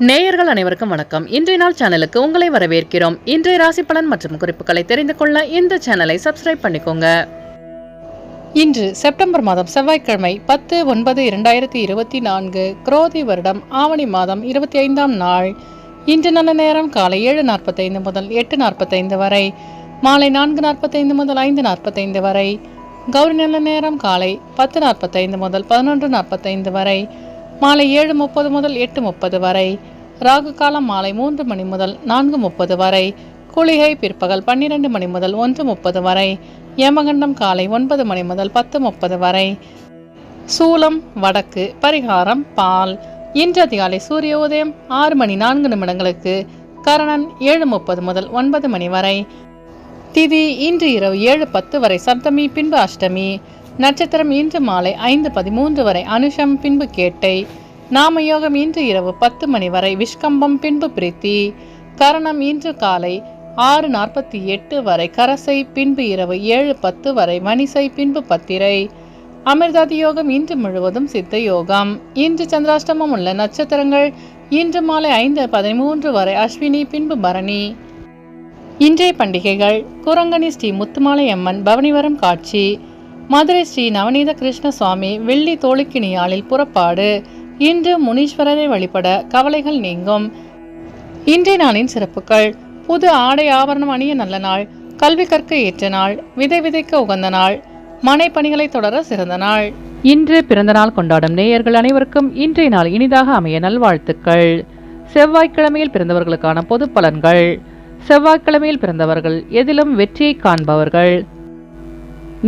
நேயர்கள் அனைவருக்கும் வணக்கம். இன்றைய நாள் சேனலுக்கு உங்களை வரவேற்கிறோம். இன்றைய ராசி பலன் மற்றும் குறிப்புகளை தெரிந்து கொள்ள இந்த சேனலை சப்ஸ்கிரைப் பண்ணிக்கோங்க. இன்று செப்டம்பர் மாதம் செவ்வாய்க்கிழமை பத்து ஒன்பது இரண்டாயிரத்தி இருபத்தி நான்கு குரோதி வருடம் ஆவணி மாதம் இருபத்தி ஐந்தாம் நாள். இன்று நல்ல நேரம் காலை ஏழு நாற்பத்தைந்து முதல் எட்டு நாற்பத்தைந்து வரை மாலை நான்கு நாற்பத்தைந்து முதல் ஐந்து நாற்பத்தைந்து வரை கௌரி நல்ல நேரம் காலை பத்து நாற்பத்தைந்து முதல் பதினொன்று நாற்பத்தைந்து வரை மாலை ஏழு முப்பது முதல் எட்டு முப்பது வரை ராகு காலம் மாலை மூன்று மணி முதல் நான்கு முப்பது வரை குளிகை பிற்பகல் பன்னிரண்டு மணி முதல் ஒன்று முப்பது வரை யமகண்டம் காலை ஒன்பது மணி முதல் பத்து முப்பது வரை. சூலம் வடக்கு பரிகாரம் பால். இன்று அதிகாலை சூரிய உதயம் ஆறு மணி நான்கு நிமிடங்களுக்கு கரணன் ஏழு முப்பது முதல் ஒன்பது மணி வரை. திதி இன்று இரவு ஏழு பத்து வரை சப்தமி பின்பு அஷ்டமி. நட்சத்திரம் இன்று மாலை ஐந்து பதிமூன்று வரை அனுஷம் பின்பு கேட்டை நாமயோகம் இன்று இரவு பத்து மணி வரை விஷ்கம்பம் பின்பு பிரீத்தி கரணம் இன்று காலை ஆறு நாற்பத்தி எட்டு வரை கரசை பின்பு இரவு ஏழு பத்து வரை மணிசை பின்பு பத்திரை. அமிர்தாதி யோகம் இன்று முழுவதும் சித்த யோகம். இன்று சந்திராஷ்டமம் உள்ள நட்சத்திரங்கள் இன்று மாலை ஐந்து பதிமூன்று வரை அஸ்வினி பின்பு பரணி. இன்றைய பண்டிகைகள் குரங்கணி ஸ்ரீ முத்துமாலை அம்மன் பவனிவரம் காட்சி. மதுரை ஸ்ரீ நவநீத கிருஷ்ண சுவாமி வெள்ளி தோழிக்கினியாளில் புறப்பாடு. இன்று முனீஸ்வரரை வழிபட கவலைகள் நீங்கும். இன்றைய நாளின் சிறப்புகள். புது ஆடை ஆபரணம் அணிய நல்ல நாள். கல்வி கற்க ஏற்ற நாள். விதை விதைக்க உகந்த நாள். மனை பணிகளை தொடர சிறந்த நாள். இன்று பிறந்த நாள் கொண்டாடும் நேயர்கள் அனைவருக்கும் இன்றைய நாள் இனிதாக அமைய நல்வாழ்த்துக்கள். செவ்வாய்க்கிழமையில் பிறந்தவர்களுக்கான பொது பலன்கள். செவ்வாய்க்கிழமையில் பிறந்தவர்கள் எதிலும் வெற்றியை காண்பவர்கள்.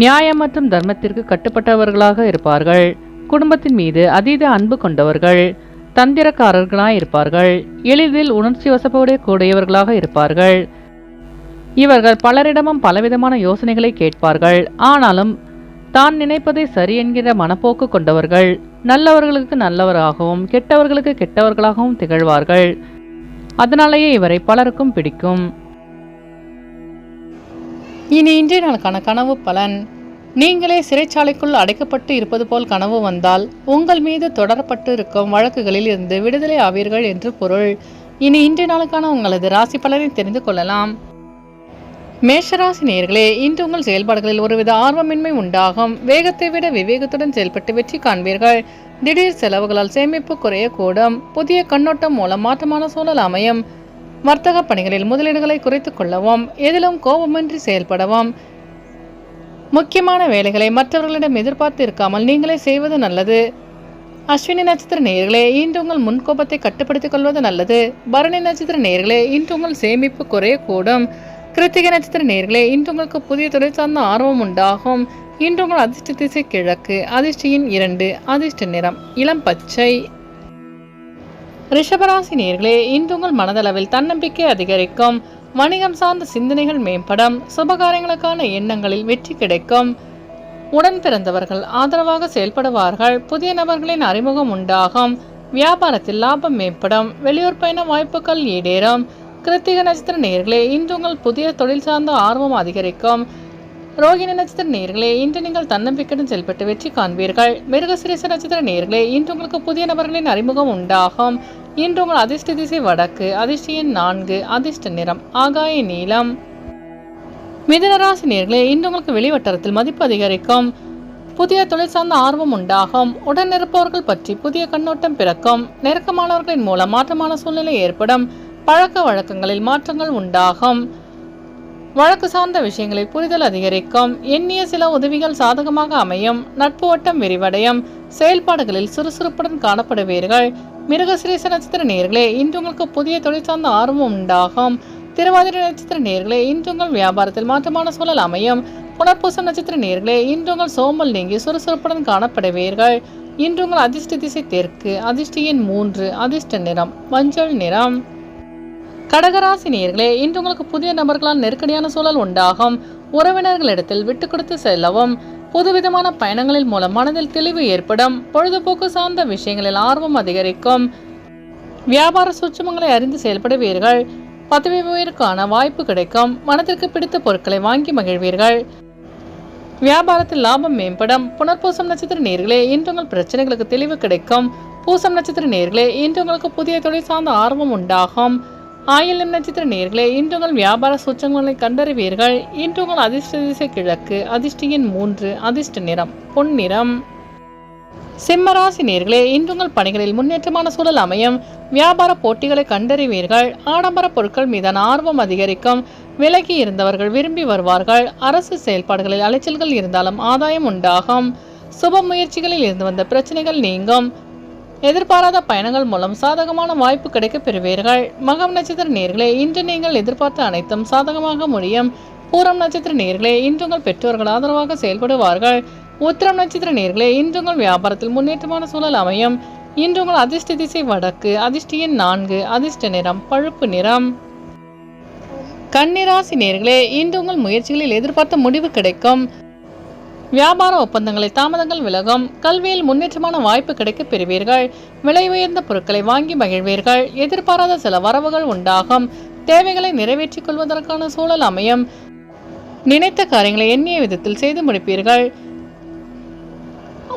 நியாயம் மற்றும் தர்மத்திற்கு கட்டுப்பட்டவர்களாக இருப்பார்கள். குடும்பத்தின் மீது அதீத அன்பு கொண்டவர்கள் தந்திரக்காரர்களாக இருப்பார்கள். எளிதில் உணர்ச்சி வசப்போடு கூடியவர்களாக இருப்பார்கள். இவர்கள் பலரிடமும் பலவிதமான யோசனைகளை கேட்பார்கள். ஆனாலும் தான் நினைப்பதை சரி என்கிற மனப்போக்கு கொண்டவர்கள் நல்லவர்களுக்கு நல்லவராகவும் கெட்டவர்களுக்கு கெட்டவர்களாகவும் திகழ்வார்கள். அதனாலேயே இவரை பலருக்கும் பிடிக்கும். இனி இன்றைய நாளுக்கான கனவு பலன். நீங்களே சிறைச்சாலைக்குள் அடைக்கப்பட்டு இருப்பது போல் கனவு வந்தால் உங்கள் மீது தொடரப்பட்டு இருக்கும் வழக்குகளில் இருந்து விடுதலை ஆவீர்கள் என்று பொருள். இனி இன்றைய நாளுக்கான உங்களது ராசி பலனை தெரிந்து கொள்ளலாம். மேஷராசி நேர்களே இன்று உங்கள் செயல்பாடுகளில் ஒருவித ஆர்வமின்மை உண்டாகும். வேகத்தை விட விவேகத்துடன் செயல்பட்டு வெற்றி காண்பீர்கள். திடீர் செலவுகளால் சேமிப்பு குறையக்கூடும். புதிய கண்ணோட்டம் மூலம் மாற்றமான சூழல் அமையும். வர்த்தக பணிகளில் முதலீடுகளை குறைத்துக் கொள்ளவும் எதிலும் கோபமின்றி செயல்படவும். முக்கியமான வேலைகளை மற்றவர்களிடம் எதிர்பார்த்து இருக்காமல் நீங்களே செய்வது நல்லது. அஸ்வினி நட்சத்திர நேயர்களே இன்று உங்கள் முன்கோபத்தை கட்டுப்படுத்திக் கொள்வது நல்லது. பரணி நட்சத்திர நேயர்களே இன்று உங்கள் சேமிப்பு குறையக்கூடும். கிருத்திகை நட்சத்திர நேர்களே இன்று உங்களுக்கு புதிய துறை சார்ந்த ஆர்வம் உண்டாகும். இன்று உங்கள் அதிர்ஷ்ட திசை கிழக்கு அதிர்ஷ்டியின் இரண்டு அதிர்ஷ்ட நிறம் இளம் பச்சை. ரிஷபராசி நேர்களே இன்று உங்கள் மனதளவில் தன்னம்பிக்கை அதிகரிக்கும். வணிகம் சார்ந்த சிந்தனைகள் மேம்படும். சுபகாரியங்களுக்கான எண்ணங்களில் வெற்றி கிடைக்கும். உடன் பிறந்தவர்கள் ஆதரவாக செயல்படுவார்கள். புதிய நபர்களின் அறிமுகம் உண்டாகும். வியாபாரத்தில் லாபம் மேம்படும். வெளியூர் பயண வாய்ப்புகள் ஈடேறும் கிருத்திக நட்சத்திர நேர்களே இன்று உங்கள் புதிய தொழில் சார்ந்த ஆர்வம் அதிகரிக்கும். ரோகிணி நட்சத்திர நேர்களே இன்று நீங்கள் தன்னம்பிக்கையுடன் செயல்பட்டு வெற்றி காண்பீர்கள். மிருகசிரேச நட்சத்திர நேர்களே இன்று உங்களுக்கு புதிய நபர்களின் அறிமுகம் உண்டாகும். இன்று உங்கள் அதிர்ஷ்ட திசை வடக்கு அதிர்ஷ்ட எண் நான்கு அதிர்ஷ்ட நிறம் ஆகாய நீளம். மிதனராசி நேர்களே இன்று உங்களுக்கு வெளிவட்டாரத்தில் மதிப்பு அதிகரிக்கும். புதிய தொழில் சார்ந்த ஆர்வம் உண்டாகும். உடன் இருப்பவர்கள் பற்றி புதிய கண்ணோட்டம் பிறக்கும். நெருக்கமானவர்களின் மூலம் மாற்றமான சூழ்நிலை ஏற்படும். பழக்க வழக்கங்களில் மாற்றங்கள் உண்டாகும். வழக்கு சார்ந்த விஷயங்களில் புரிதல் அதிகரிக்கும். எண்ணிய சில உதவிகள் சாதகமாக அமையும். நட்பு வட்டம் விரிவடையும். செயல்பாடுகளில் சுறுசுறுப்புடன் காணப்படுவீர்கள். மிருகசிரேச நட்சத்திர நேர்களே இன்று உங்களுக்கு புதிய தொழில் சார்ந்த ஆர்வம் உண்டாகும். திருவாதிரை நட்சத்திர நேர்களே இன்று உங்கள் வியாபாரத்தில் மாற்றமான சூழல் அமையும். புனர்பூசம் நட்சத்திர நேர்களே இன்று உங்கள் சோம்பல் நீங்கி சுறுசுறுப்புடன் காணப்படுவீர்கள். இன்று உங்கள் அதிர்ஷ்ட திசை தெற்கு அதிர்ஷ்டியின் மூன்று அதிர்ஷ்ட நிறம் மஞ்சள் நிறம். கடகராசி நேர்களே இன்று உங்களுக்கு புதிய நபர்களால் நெருக்கடியான சூழல் உண்டாகும். உறவினர்களிடத்தில் விட்டு கொடுத்து செல்லவும் புதுவிதமான பயணங்களின் மூலம் மனதில் தெளிவு ஏற்படும் பொழுதுபோக்கு சார்ந்த விஷயங்களில் ஆர்வம் அதிகரிக்கும். வியாபார சூட்சமங்களை அறிந்து செயல்படுவீர்கள். பதவி உயர்வுக்கான வாய்ப்பு கிடைக்கும். மனதிற்கு பிடித்த பொருட்களை வாங்கி மகிழ்வீர்கள். வியாபாரத்தில் லாபம் மேம்படும். புனர்பூசம் நட்சத்திர நேர்களே இன்று உங்கள் பிரச்சனைகளுக்கு தெளிவு கிடைக்கும். பூசம் நட்சத்திர நேர்களே இன்று உங்களுக்கு புதிய தொழில் சார்ந்த ஆர்வம் உண்டாகும். ஆயிலம் நட்சத்திர நேர்களே இன்று உங்கள் வியாபார சூச்சங்களை கண்டறிவீர்கள். இன்று உங்கள் அதிர்ஷ்ட திசை கிழக்கு அதிர்ஷ்டியின் மூன்று அதிர்ஷ்ட நிறம் பொன்னிறம் சிம்மராசி நேர்களே இன்று உங்கள் பணிகளில் முன்னேற்றமான சூழல் அமையும். வியாபார போட்டிகளை கண்டறிவீர்கள். ஆடம்பர பொருட்கள் மீதான ஆர்வம் அதிகரிக்கும். விலகி இருந்தவர்கள் விரும்பி வருவார்கள். அரசு செயல்பாடுகளில் அலைச்சல்கள் இருந்தாலும் ஆதாயம் உண்டாகும். சுப முயற்சிகளில் இருந்து வந்த பிரச்சனைகள் நீங்கும். எதிர்பாராத பயணங்கள் மூலம் சாதகமான வாய்ப்பு கிடைக்க பெறுவீர்கள். மகம் நட்சத்திர நேர்களே இன்று நீங்கள் எதிர்பார்த்த அனைத்தும் சாதகமாக முடியும். பூரம் நட்சத்திர நேர்களே இன்று உங்கள் பெற்றோர்கள் ஆதரவாக செயல்படுவார்கள். உத்திரம் நட்சத்திர நேர்களே இன்று உங்கள் வியாபாரத்தில் முன்னேற்றமான சூழல் அமையும். இன்று உங்கள் அதிர்ஷ்ட திசை வடக்கு அதிர்ஷ்டியின் நான்கு அதிர்ஷ்ட நிறம் பழுப்பு நிறம். கன்னிராசி நேர்களே இன்று உங்கள் முயற்சிகளில் எதிர்பார்த்த முடிவு கிடைக்கும். வியாபார ஒப்பந்தங்களை தாமதங்கள் விலகும். கல்வியில் முன்னேற்றமான வாய்ப்பு கிடைக்க பெறுவீர்கள். விலை உயர்ந்த பொருட்களை வாங்கி மகிழ்வீர்கள். எதிர்பாராத சில வரவுகள் உண்டாகும். தேவைகளை நிறைவேற்றிக் கொள்வதற்கான சூழல் அமையும். நினைத்த காரியங்களை எண்ணிய விதத்தில் செய்து முடிப்பீர்கள்.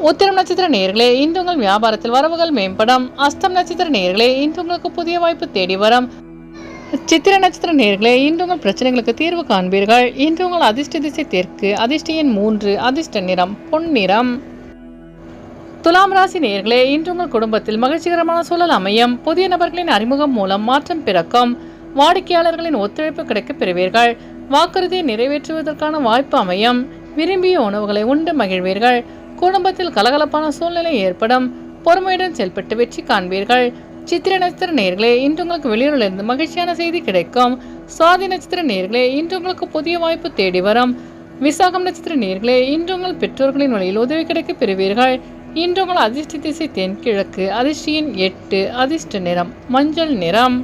உத்திரம் நட்சத்திர நேர்களே இன்று உங்கள் வியாபாரத்தில் வரவுகள் மேம்படும். அஸ்தம் நட்சத்திர நேர்களே இன்று உங்களுக்கு புதிய வாய்ப்பு தேடி வரும். சித்திர நட்சத்திர நேர்களே இன்று உங்கள் பிரச்சனைகளுக்கு தீர்வு காண்பீர்கள். இன்று உங்கள் அதிர்ஷ்ட திசை தெற்கு அதிர்ஷ்டியின் மூன்று அதிர்ஷ்ட நிறம் பொன் நிறம். துலாம் ராசி நேர்களே இன்று உங்கள் குடும்பத்தில் மகிழ்ச்சிகரமான சூழல் அமையும். புதிய நபர்களின் அறிமுகம் மூலம் மாற்றம் பிறக்கும். வாடிக்கையாளர்களின் ஒத்துழைப்பு கிடைக்கப் பெறுவீர்கள். வாக்குறுதியை நிறைவேற்றுவதற்கான வாய்ப்பு அமையும். விரும்பிய உணவுகளை உண்டு மகிழ்வீர்கள். குடும்பத்தில் கலகலப்பான சூழ்நிலை ஏற்படும். பொறுமையுடன் செயல்பட்டு வெற்றி காண்பீர்கள். சித்திர நட்சத்திர நேர்களே இன்று உங்களுக்கு வெளியூரிலிருந்து மகிழ்ச்சியான செய்தி கிடைக்கும். சுவாதி நட்சத்திர நேர்களே இன்று உங்களுக்கு புதிய வாய்ப்பு தேடி வரும். விசாகம் நட்சத்திர நேர்களே இன்று உங்கள் பெற்றோர்களின் வழியில் உதவி கிடைக்க பெறுவீர்கள். இன்று உங்கள் அதிர்ஷ்ட திசை தென்கிழக்கு அதிர்ஷ்டியின் எட்டு அதிர்ஷ்ட நிறம் மஞ்சள் நிறம்.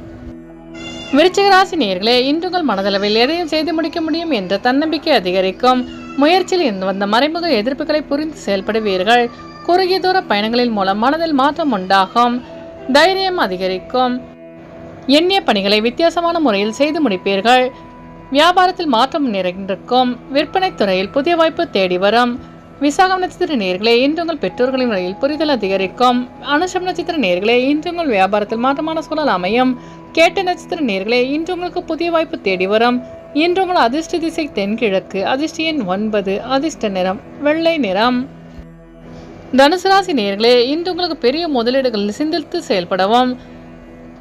விருச்சிகராசி நேர்களே இன்று உங்கள் மனதளவில் எதையும் செய்து முடிக்க முடியும் என்ற தன்னம்பிக்கை அதிகரிக்கும். முயற்சியில் இருந்து வந்த மறைமுக எதிர்ப்புகளை புரிந்து செயல்படுவீர்கள். குறுகிய தூர பயணங்களின் மூலம் மனதில் மாற்றம் உண்டாகும். தைரியம் அதிகரிக்கும். எண்ணிய பணிகளை வித்தியாசமான முறையில் செய்து முடிப்பீர்கள். வியாபாரத்தில் மாற்றம் நிறைந்திருக்கும். விற்பனை துறையில் புதிய வாய்ப்பு தேடி வரும். விசாகம் நட்சத்திர நேர்களே இன்று உங்கள் பெற்றோர்களின் வழியில் புரிதல் அதிகரிக்கும். அனுஷம் நட்சத்திர நேர்களே இன்று உங்கள் வியாபாரத்தில் மாற்றமான சூழல் அமையும். கேட்ட நட்சத்திர நேர்களே இன்று உங்களுக்கு புதிய வாய்ப்பு தேடி வரும். இன்று உங்கள் அதிர்ஷ்ட திசை தென்கிழக்கு அதிர்ஷ்ட எண் ஒன்பது அதிர்ஷ்ட நிறம் வெள்ளை நிறம். தனுசு ராசி நேர்களே இன்று உங்களுக்கு பெரிய முதலீடுகளில் சிந்தித்து செயல்படவும்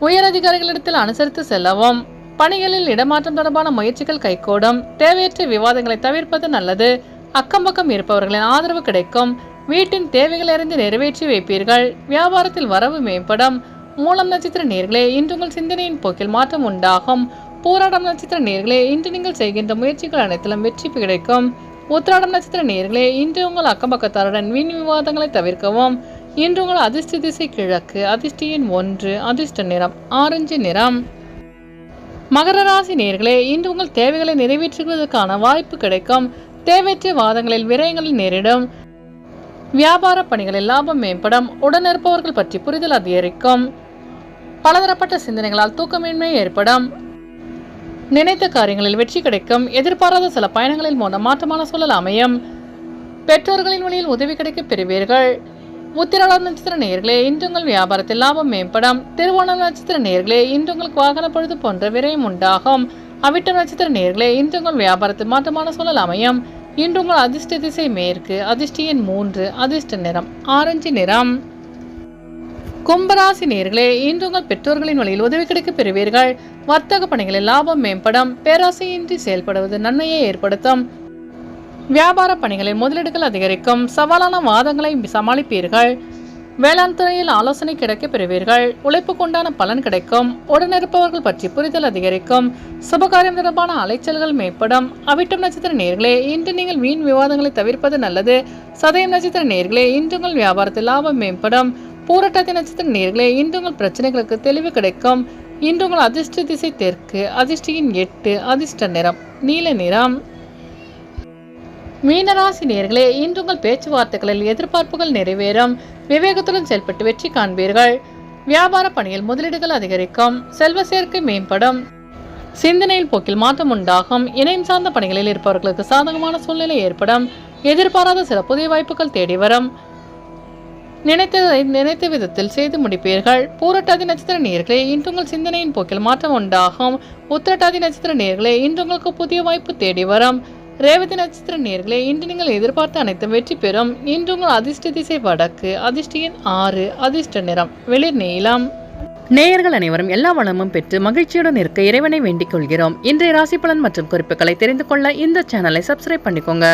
உயரதிகாரிகளிடத்தில் அனுசரித்து செல்லவும் பணிகளில் இடமாற்றம் தொடர்பான முயற்சிகள் கைகூடும் தேவையற்ற விவாதங்களை தவிர்ப்பது நல்லது அக்கம் பக்கம் இருப்பவர்களின் ஆதரவு கிடைக்கும் வீட்டின் தேவைகள் அறிந்து நிறைவேற்றி வைப்பீர்கள் வியாபாரத்தில் வரவு மேம்படும். மூலம் நட்சத்திர நேர்களே இன்று உங்கள் சிந்தனையின் போக்கில் மாற்றம் உண்டாகும். பூராடம் நட்சத்திர நேர்களே இன்று நீங்கள் செய்கின்ற முயற்சிகள் அனைத்திலும் வெற்றி கிடைக்கும். உத்திராடம் நட்சத்திர நேர்களே இன்று உங்கள் அக்கம்பக்கத்தாருடன் வீண் விவாதங்களை தவிர்க்கவும். இன்று உங்கள் அதிர்ஷ்ட திசை கிழக்கு அதிர்ஷ்ட எண் ஒன்று அதிர்ஷ்ட நிறம் ஆரஞ்சு நிறம். மகர ராசி நேர்களே இன்று உங்கள் தேவைகளை நிறைவேற்றுவதற்கான வாய்ப்பு கிடைக்கும். தேவையற்ற வாதங்களில் விரயங்களில் நேரிடும். வியாபார பணிகளில் லாபம் மேம்படும். உடனிருப்பவர்கள் பற்றி புரிதல் அதிகரிக்கும். பலதரப்பட்ட சிந்தனைகளால் தூக்கமின்மை ஏற்படும். நினைத்த காரியங்களில் வெற்றி கிடைக்கும். எதிர்பாராத சில பயணங்களின் மூலம் மாற்றமான சூழல் அமையும். பெற்றோர்களின் வழியில் உதவி கிடைக்க பெறுவீர்கள். உத்திராடம் நட்சத்திர நேர்களே இன்று உங்கள் வியாபாரத்தில் லாபம் மேம்படும். திருவோணம் நட்சத்திர நேர்களே இன்று உங்களுக்கு வாகன பொழுது போன்ற விரயம் உண்டாகும். அவிட்டம் நட்சத்திர நேர்களே இன்று உங்கள் வியாபாரத்தில் மாற்றமான சூழல் அமையும். இன்று உங்கள் அதிர்ஷ்ட திசை மேற்கு அதிர்ஷ்டியின் மூன்று அதிர்ஷ்ட நிறம் ஆரஞ்சு நிறம். கும்பராசி நேர்களே இன்று உங்கள் பெற்றோர்களின் வழியில் உதவி கிடைக்க பெறுவீர்கள். வர்த்தக பணிகளில் லாபம் மேம்படும். பேராசையின்றி செயல்படுவது நன்மையை ஏற்படுத்தும். வியாபார பணிகளில் முதலீடுகள் அதிகரிக்கும். சவாலான வாதங்களை சமாளிப்பீர்கள். வேளாண் துறையில் ஆலோசனை கிடைக்க பெறுவீர்கள். உழைப்புக்குண்டான பலன் கிடைக்கும். உடனிருப்பவர்கள் பற்றி புரிதல் அதிகரிக்கும். சுபகாரியம் தொடர்பான அலைச்சல்கள் மேம்படும். அவிட்டம் நட்சத்திர நேர்களே இன்று நீங்கள் வீண் விவாதங்களை தவிர்ப்பது நல்லது. சதயம் நட்சத்திர நேர்களே இன்று உங்கள் வியாபாரத்தில் லாபம் மேம்படும். பூரட்டாதி நட்சத்திர நேர்களே இன்று உங்கள் பிரச்சனைகளுக்கு தெளிவு கிடைக்கும். இன்று உங்கள் அதிர்ஷ்ட திசை தெற்கு அதிர்ஷ்டியின் எட்டு அதிர்ஷ்ட நிறம் நீல நிறம். மீனராசி நேர்களே இன்று உங்கள் பேச்சுவார்த்தைகளில் எதிர்பார்ப்புகள் நிறைவேறும். விவேகத்துடன் செயல்பட்டு வெற்றி காண்பீர்கள். வியாபார பணியில் முதலீடுகள் அதிகரிக்கும். செல்வ சேர்க்கை மேம்படும். சிந்தனையில் போக்கில் மாற்றம் உண்டாகும். இணையம் சார்ந்த பணிகளில் இருப்பவர்களுக்கு சாதகமான சூழ்நிலை ஏற்படும். எதிர்பாராத சில புதிய வாய்ப்புகள் தேடி வரும். நினைத்ததை நினைத்த விதத்தில் செய்து முடிப்பீர்கள். பூரட்டாதி நட்சத்திர நேர்களே இன்று உங்கள் சிந்தனையின் போக்கில் மாற்றம் உண்டாகும். உத்திரட்டாதி நட்சத்திர நேர்களே இன்று உங்களுக்கு புதிய வாய்ப்பு தேடி வரும். ரேவதி நட்சத்திர நேர்களே இன்று நீங்கள் எதிர்பார்த்த அனைத்தும் வெற்றி பெறும். இன்று உங்கள் அதிர்ஷ்ட திசை வடக்கு அதிர்ஷ்டியின் ஆறு அதிர்ஷ்ட நிறம் வெளிர் நீளம். நேயர்கள் அனைவரும் எல்லா வளமும் பெற்று மகிழ்ச்சியுடன் இருக்க இறைவனை வேண்டிக் கொள்கிறோம். இன்றைய ராசி பலன் மற்றும் குறிப்புகளை தெரிந்து கொள்ள இந்த சேனலை சப்ஸ்கிரைப் பண்ணிக்கோங்க.